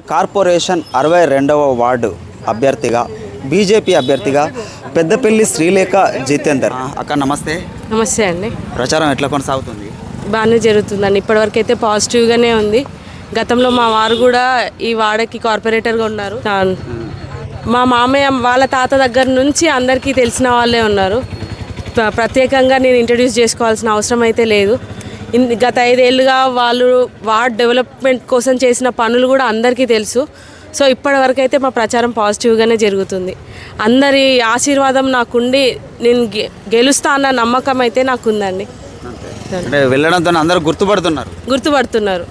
Corporation అరవై రెండవ ward అభ్యర్థిగా బీజేపీ అభ్యర్థిగా పెద్దపల్లి శ్రీలేఖ జితేందర్. అక్క నమస్తే. నమస్తే అండి. ప్రచారం ఎట్లా కొనసాగుతుంది? బాగానే జరుగుతుందండి. ఇప్పటివరకు అయితే పాజిటివ్గానే ఉంది. గతంలో మా వారు కూడా ఈ వాడకి కార్పొరేటర్గా ఉన్నారు. మా మామయ్య వాళ్ళ తాత దగ్గర నుంచి అందరికీ తెలిసిన వాళ్ళే ఉన్నారు. ప్ర- ప్రత్యేకంగా నేను ఇంట్రడ్యూస్ చేసుకోవాల్సిన అవసరం అయితే లేదు. గత ఐదేళ్ళుగా వాళ్ళు వార్డ్ డెవలప్మెంట్ కోసం చేసిన పనులు కూడా అందరికీ తెలుసు. సో ఇప్పటి వరకు అయితే మా ప్రచారం పాజిటివ్గానే జరుగుతుంది. అందరి ఆశీర్వాదం నాకుండి నేను గెలుస్తా అన్న నమ్మకం అయితే నాకుందండి వెళ్ళడంతో అందరూ గుర్తుపడుతున్నారు. గుర్తుపడుతున్నారు.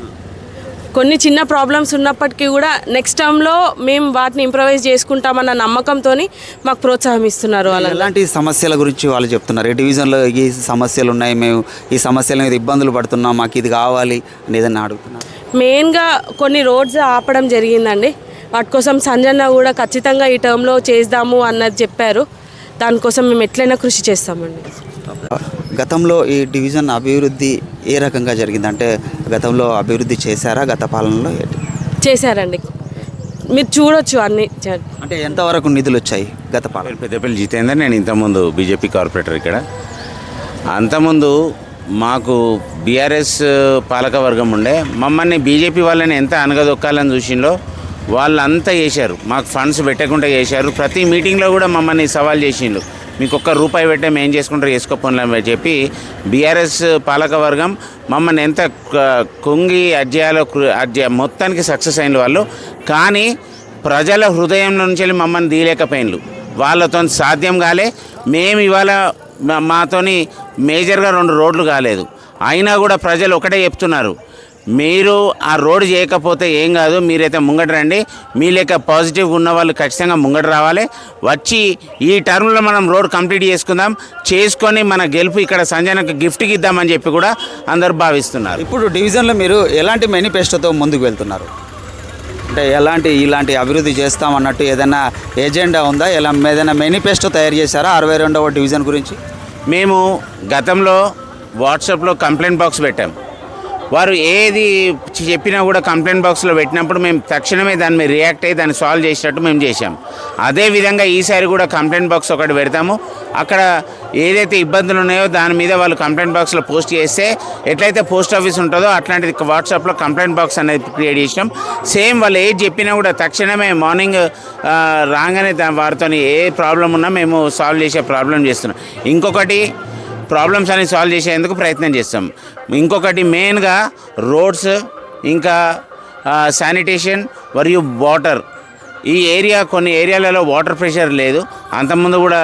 కొన్ని చిన్న ప్రాబ్లమ్స్ ఉన్నప్పటికీ కూడా నెక్స్ట్ టైంలో మేము వాటిని ఇంప్రవైజ్ చేసుకుంటామన్న నమ్మకంతో మాకు ప్రోత్సాహం ఇస్తున్నారు వాళ్ళు ఎలాంటి సమస్యల గురించి వాళ్ళు చెప్తున్నారు? ఈ డివిజన్లో ఈ సమస్యలు ఉన్నాయి? మేము ఈ సమస్యల మీద ఇబ్బందులు పడుతున్నాం. మాకు ఇది కావాలి అని ఏదైనా అడుగుతున్నారు? మెయిన్గా కొన్ని రోడ్స్ ఆపడం జరిగిందండి. వాటి కోసం సంజన్న కూడా ఖచ్చితంగా ఈ టర్మ్లో చేద్దాము అన్నది చెప్పారు. దానికోసం మేము ఎట్లయినా కృషి చేస్తామండి. గతంలో ఈ డివిజన్ అభివృద్ధి ఏ రకంగా జరిగింది? అంటే గతంలో అభివృద్ధి చేశారా గత పాలనలో? ఏంటి? చేశారండి. మీరు చూడొచ్చు అన్ని అంటే ఎంతవరకు నిధులు వచ్చాయి గత పాలన? పెద్దపల్లి జితేందర్ నేను ఇంతకుముందు బీజేపీ కార్పొరేటర్ ఇక్కడ. అంతకుముందు మాకు బీఆర్ఎస్ పాలకవర్గం ఉండే. మమ్మల్ని బీజేపీ వాళ్ళని ఎంత అనగదొక్కాలని చూసిందో వాళ్ళంతా చేశారు. మాకు ఫండ్స్ పెట్టకుండా చేశారు. ప్రతి మీటింగ్లో కూడా మమ్మల్ని సవాల్ చేసిండ్రు మీకు ఒక్క రూపాయి పెట్టే మేము చేసుకుంటారు చేసుకోపోని చెప్పి బీఆర్ఎస్ పాలకవర్గం మమ్మల్ని ఎంత క- కుంగి అధ్యాయాలో అధ్యాయ మొత్తానికి సక్సెస్ అయిన వాళ్ళు. కానీ ప్రజల హృదయం నుంచి వెళ్ళి మమ్మల్ని తీయలేకపోయినలు. వాళ్ళతో సాధ్యం కాలే. మేము ఇవాళ మాతోని మేజర్గా రెండు రోడ్లు కాలేదు. అయినా కూడా ప్రజలు ఒకటే చెప్తున్నారు. మీరు ఆ రోడ్డు చేయకపోతే ఏం కాదు మీరైతే ముంగట రండి. మీ లెక్క పాజిటివ్గా ఉన్న వాళ్ళు ఖచ్చితంగా ముంగట రావాలి. వచ్చి ఈ టర్మ్లో మనం రోడ్ కంప్లీట్ చేసుకుందాం. చేసుకొని మన గెలుపు ఇక్కడ సంజనకు గిఫ్ట్కి ఇద్దామని చెప్పి కూడా అందరూ భావిస్తున్నారు. ఇప్పుడు డివిజన్లో మీరు ఎలాంటి మేనిఫెస్టోతో ముందుకు వెళ్తున్నారు? అంటే ఎలాంటి ఇలాంటి అభివృద్ధి చేస్తామన్నట్టు ఏదైనా ఎజెండా ఉందా? ఎలా ఏదైనా మేనిఫెస్టో తయారు చేశారా అరవై రెండవ డివిజన్ గురించి? మేము గతంలో వాట్సాప్లో కంప్లైంట్ బాక్స్ పెట్టాం. వారు ఏది చెప్పినా కూడా కంప్లైంట్ బాక్స్లో పెట్టినప్పుడు మేము తక్షణమే దాని మీద రియాక్ట్ అయ్యి దాన్ని సాల్వ్ చేసినట్టు మేము చేశాం. అదేవిధంగా ఈసారి కూడా కంప్లైంట్ బాక్స్ ఒకటి పెడతాము. అక్కడ ఏదైతే ఇబ్బందులు ఉన్నాయో దాని మీద వాళ్ళు కంప్లైంట్ బాక్స్లో పోస్ట్ చేస్తే ఎట్లయితే పోస్ట్ ఆఫీస్ ఉంటుందో అట్లాంటిది వాట్సాప్లో కంప్లైంట్ బాక్స్ అనేది క్రియేట్ చేసినాం. సేమ్ వాళ్ళు ఏది చెప్పినా కూడా తక్షణమే మార్నింగ్ రాగానే దా- వారితో ఏ ప్రాబ్లం ఉన్నా మేము సాల్వ్ చేసే ప్రాబ్లం చేస్తున్నాం. ఇంకొకటి ప్రాబ్లమ్స్ అనేవి సాల్వ్ చేసేందుకు ప్రయత్నం చేస్తాం. ఇంకొకటి మెయిన్గా రోడ్స్ ఇంకా శానిటేషన్ మరియు వాటర్ ఈ ఏరియా కొన్ని ఏరియాలలో వాటర్ ప్రెషర్ లేదు. అంతకుముందు కూడా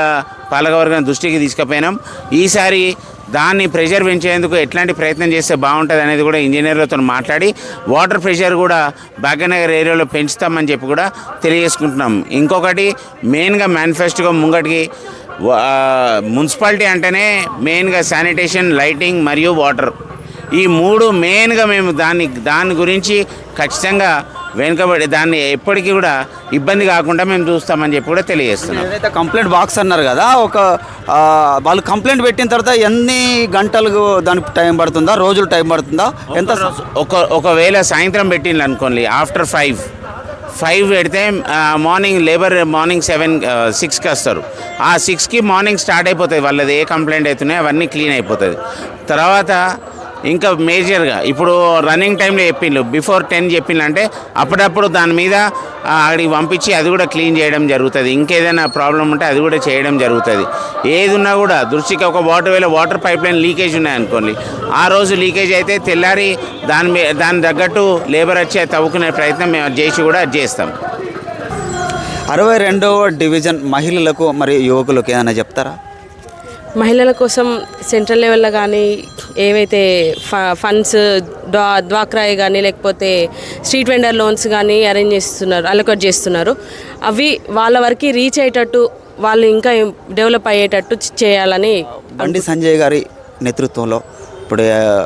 పాలకవర్గం దృష్టికి తీసుకుపోయినాం. ఈసారి దాన్ని ప్రెషర్ పెంచేందుకు ఎట్లాంటి ప్రయత్నం చేస్తే బాగుంటుంది అనేది కూడా ఇంజనీర్లతో మాట్లాడి వాటర్ ప్రెషర్ కూడా భాగ్యనగర్ ఏరియాలో పెంచుతామని చెప్పి కూడా తెలియజేసుకుంటున్నాం. ఇంకొకటి మెయిన్గా మేనిఫెస్టోగా ముంగటికి మున్సిపాలిటీ అంటేనే మెయిన్గా శానిటేషన్ లైటింగ్ మరియు వాటర్. ఈ మూడు మెయిన్గా మేము దాన్ని దాని గురించి ఖచ్చితంగా వెనుకబడి దాన్ని ఎప్పటికీ కూడా ఇబ్బంది కాకుండా మేము చూస్తామని చెప్పి కూడా తెలియజేస్తున్నాం. ఏదైతే కంప్లైంట్ బాక్స్ అన్నారు కదా ఒక వాళ్ళు కంప్లైంట్ పెట్టిన తర్వాత ఎన్ని గంటలు దానికి టైం పడుతుందా? రోజులు టైం పడుతుందా? ఎంత ఒక ఒకవేళ సాయంత్రం పెట్టిండ్రు అనుకోండి ఆఫ్టర్ ఫైవ్. ఫైవ్ పెడితే మార్నింగ్ లేబర్ మార్నింగ్ సెవెన్ సిక్స్కి వస్తారు. ఆ సిక్స్కి మార్నింగ్ స్టార్ట్ అయిపోతుంది వాళ్ళది ఏ కంప్లైంట్ అవుతున్నాయో అవన్నీ క్లీన్ అయిపోతుంది తర్వాత ఇంకా మేజర్గా ఇప్పుడు రన్నింగ్ టైంలో చెప్పిండ్రు బిఫోర్ టెన్ చెప్పిండ్రు అప్పుడప్పుడు దాని మీద అక్కడికి పంపించి అది కూడా క్లీన్ చేయడం జరుగుతుంది. ఇంకేదైనా ప్రాబ్లం ఉంటే అది కూడా చేయడం జరుగుతుంది. ఏది ఉన్నా కూడా దృష్టికి ఒక వాటర్ వేల వాటర్ పైప్ లైన్ లీకేజ్ ఉన్నాయనుకోండి ఆ రోజు లీకేజ్ అయితే తెల్లారి దాని మీద దాని తగ్గట్టు లేబర్ వచ్చి తవ్వుకునే ప్రయత్నం మేము చేసి కూడా చేస్తాం. అరవై రెండవ డివిజన్ మహిళలకు మరియు యువకులకు ఏమైనా చెప్తారా? మహిళల కోసం సెంట్రల్ లెవెల్లో కానీ ఏవైతే ఫ ఫండ్స్ డ్వా డ్వాక్రాయ్ కానీ లేకపోతే స్ట్రీట్ వెండర్ లోన్స్ కానీ అరేంజ్ చేస్తున్నారు అలొకేట్ చేస్తున్నారు. అవి వాళ్ళ వరకు రీచ్ అయ్యేటట్టు వాళ్ళు ఇంకా డెవలప్ అయ్యేటట్టు చేయాలని బండి సంజయ్ గారి నేతృత్వంలో ఇప్పుడు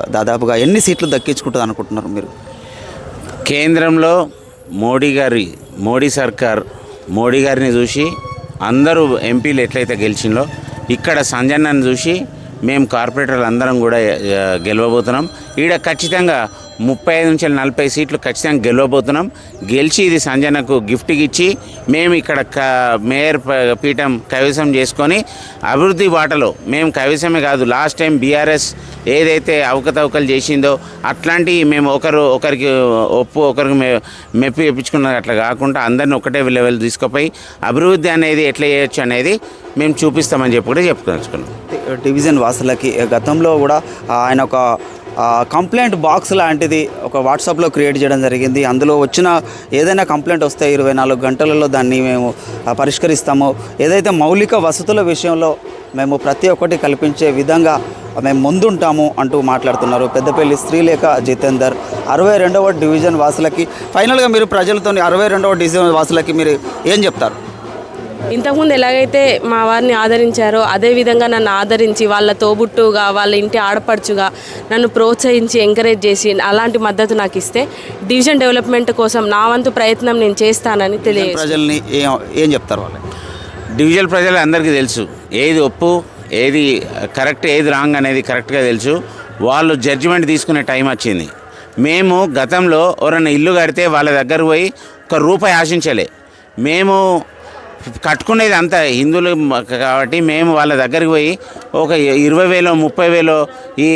దాదాపుగా ఎన్ని సీట్లు దక్కించుకుంటుంది అనుకుంటున్నారు మీరు? కేంద్రంలో మోడీ గారి మోడీ సర్కార్ మోడీ గారిని చూసి అందరూ ఎంపీలు ఎట్లయితే గెలిచిందో ఇక్కడ సంజన్నను చూసి మేము కార్పొరేటర్లు అందరం కూడా గెలవబోతున్నాం. ఈడ ఖచ్చితంగా ముప్పై ఐదు నుంచి నలభై సీట్లు ఖచ్చితంగా గెలవబోతున్నాం. గెలిచి ఇది సంజనకు గిఫ్ట్ ఇచ్చి మేము ఇక్కడ క మేయర్ పీఠం కైవసం చేసుకొని అభివృద్ధి బాటలో మేము కైవసమే కాదు లాస్ట్ టైం బీఆర్ఎస్ ఏదైతే అవకతవకలు చేసిందో అట్లాంటివి మేము ఒకరు ఒకరికి ఒప్పు ఒకరికి మె మెప్పి ఇప్పించుకున్నది అట్లా కాకుండా అందరిని ఒకటే లెవెల్ తీసుకుపోయి అభివృద్ధి అనేది ఎట్లా చేయొచ్చు అనేది మేము చూపిస్తామని చెప్పి కూడా చెప్పుకొచ్చుకున్నాం డివిజన్ వాసులకి గతంలో కూడా ఆయన ఒక కంప్లైంట్ బాక్స్ లాంటిది ఒక వాట్సాప్లో క్రియేట్ చేయడం జరిగింది. అందులో వచ్చిన ఏదైనా కంప్లైంట్ వస్తే ఇరవై నాలుగు గంటలలో దాన్ని మేము పరిష్కరిస్తాము. ఏదైతే మౌలిక వసతుల విషయంలో మేము ప్రతి ఒక్కటి కల్పించే విధంగా మేము ముందుంటాము అంటూ మాట్లాడుతున్నారు. పెద్దపల్లి శ్రీలేఖ జితేందర్ అరవై రెండవ డివిజన్ వాసులకి ఫైనల్గా మీరు ప్రజలతో అరవై రెండవ డివిజన్ వాసులకి మీరు ఏం చెప్తారు? ఇంతకుముందు ఎలాగైతే మా వారిని ఆదరించారో అదే విధంగా నన్ను ఆదరించి వాళ్ళ తోబుట్టుగా వాళ్ళ ఇంటి ఆడపడుచుగా నన్ను ప్రోత్సహించి ఎంకరేజ్ చేసి అలాంటి మద్దతు నాకు ఇస్తే డివిజన్ డెవలప్మెంట్ కోసం నా వంతు ప్రయత్నం నేను చేస్తానని తెలియజేస్తాను ప్రజల్ని ఏం చెప్తారు వాళ్ళకి డివిజన్ ప్రజలు అందరికీ తెలుసు. ఏది ఒప్పు ఏది కరెక్ట్ ఏది రాంగ్ అనేది కరెక్ట్గా తెలుసు. వాళ్ళు జడ్జిమెంట్ తీసుకునే టైం వచ్చింది. మేము గతంలో ఎవరైనా ఇల్లు కడితే వాళ్ళ దగ్గర పోయి ఒక రూపాయి ఆశించలే. మేము కట్టుకునేది అంతా హిందువులు కాబట్టి మేము వాళ్ళ దగ్గరికి పోయి ఒక ఇరవై వేలో ముప్పై వేలో ఈ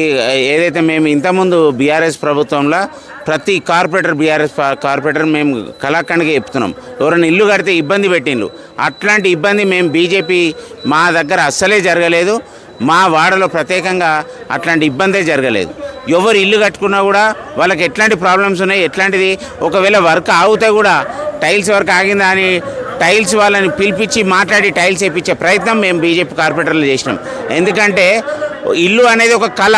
ఏదైతే మేము ఇంతకుముందు బీఆర్ఎస్ ప్రభుత్వంలో ప్రతి కార్పొరేటర్ బీఆర్ఎస్ కార్పొరేటర్ మేము కళాఖండ్గా చెప్తున్నాం. ఎవరైనా ఇల్లు కడితే ఇబ్బంది పెట్టిండ్రు అట్లాంటి ఇబ్బంది మేము బీజేపీ మా దగ్గర అస్సలే జరగలేదు. మా వాడలో ప్రత్యేకంగా అట్లాంటి ఇబ్బందే జరగలేదు. ఎవరు ఇల్లు కట్టుకున్నా కూడా వాళ్ళకి ఎట్లాంటి ప్రాబ్లమ్స్ ఉన్నాయి ఎట్లాంటిది? ఒకవేళ వర్క్ ఆగితే కూడా టైల్స్ వర్క్ ఆగిందా అని టైల్స్ వాళ్ళని పిలిపించి మాట్లాడి టైల్స్ వేయించే ప్రయత్నం మేము బీజేపీ కార్పొరేటర్లు చేసినాం. ఎందుకంటే ఇల్లు అనేది ఒక కళ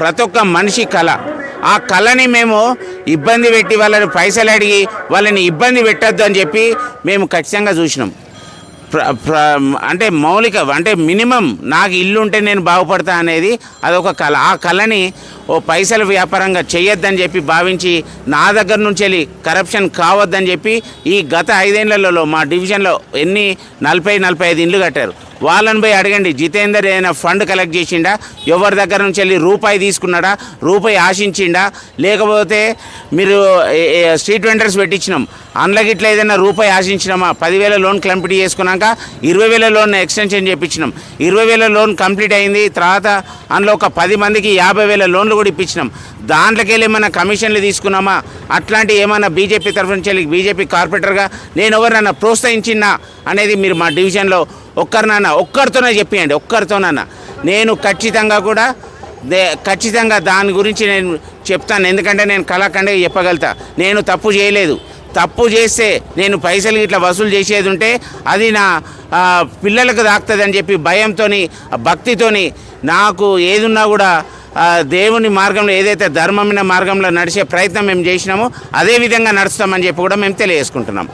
ప్రతి ఒక్క మనిషి కళ. ఆ కళని మేము ఇబ్బంది పెట్టి వాళ్ళని పైసలు అడిగి వాళ్ళని ఇబ్బంది పెట్టద్దు అని చెప్పి మేము ఖచ్చితంగా చూసినాం. అంటే మౌలిక అంటే మినిమం నాకు ఇల్లు ఉంటే నేను బాగుపడతా అనేది అదొక కళ. ఆ కళని ఓ పైసల వ్యాపారంగా చేయొద్దని చెప్పి భావించి నా దగ్గర నుంచి వెళ్ళి కరప్షన్ కావద్దని చెప్పి ఈ గత ఐదేళ్ళలో మా డివిజన్లో ఎన్ని నలభై నలభై ఐదు ఇండ్లు కట్టారు. వాళ్ళని పోయి అడగండి. జితేందర్ ఏదైనా ఫండ్ కలెక్ట్ చేసిండా? ఎవరి దగ్గర నుంచి వెళ్ళి రూపాయి తీసుకున్నాడా? రూపాయి ఆశించిండా? లేకపోతే మీరు స్ట్రీట్ వెండర్స్ పెట్టించినాం. అందులోకి ఇట్లా ఏదైనా రూపాయి ఆశించినామా? పదివేల లోన్ కంప్లీట్ చేసుకున్నాక ఇరవై వేల లోన్ ఎక్స్టెన్షన్ చేయించినాం ఇరవై వేల లోన్ కంప్లీట్ అయింది. తర్వాత అందులో ఒక పది మందికి యాభై వేల లోన్లు కూడా ఇప్పించినాం. దాంట్లోకెళ్ళి ఏమైనా కమిషన్లు తీసుకున్నామా? అట్లాంటి ఏమైనా బీజేపీ తరఫు నుంచి వెళ్ళి బీజేపీ కార్పొరేటర్గా నేను ఎవరినన్నా ప్రోత్సహించినా అనేది మీరు మా డివిజన్లో ఒక్కరినన్నా ఒక్కరితోనే చెప్పియండి ఒక్కరితోనన్నా. నేను ఖచ్చితంగా కూడా దే ఖచ్చితంగా దాని గురించి నేను చెప్తాను. ఎందుకంటే నేను కళాఖండగా చెప్పగలుగుతా. నేను తప్పు చేయలేదు. తప్పు చేస్తే నేను పైసలు ఇట్లా వసూలు చేసేది ఉంటే అది నా పిల్లలకు పిల్లలకు అని చెప్పి భయంతోని భక్తితోని నాకు ఏదున్నా కూడా దేవుని మార్గంలో ఏదైతే ధర్మమైన మార్గంలో నడిచే ప్రయత్నం మేము చేసినామో అదే విధంగా నడుస్తామని చెప్పి కూడా మేము తెలియజేసుకుంటున్నాం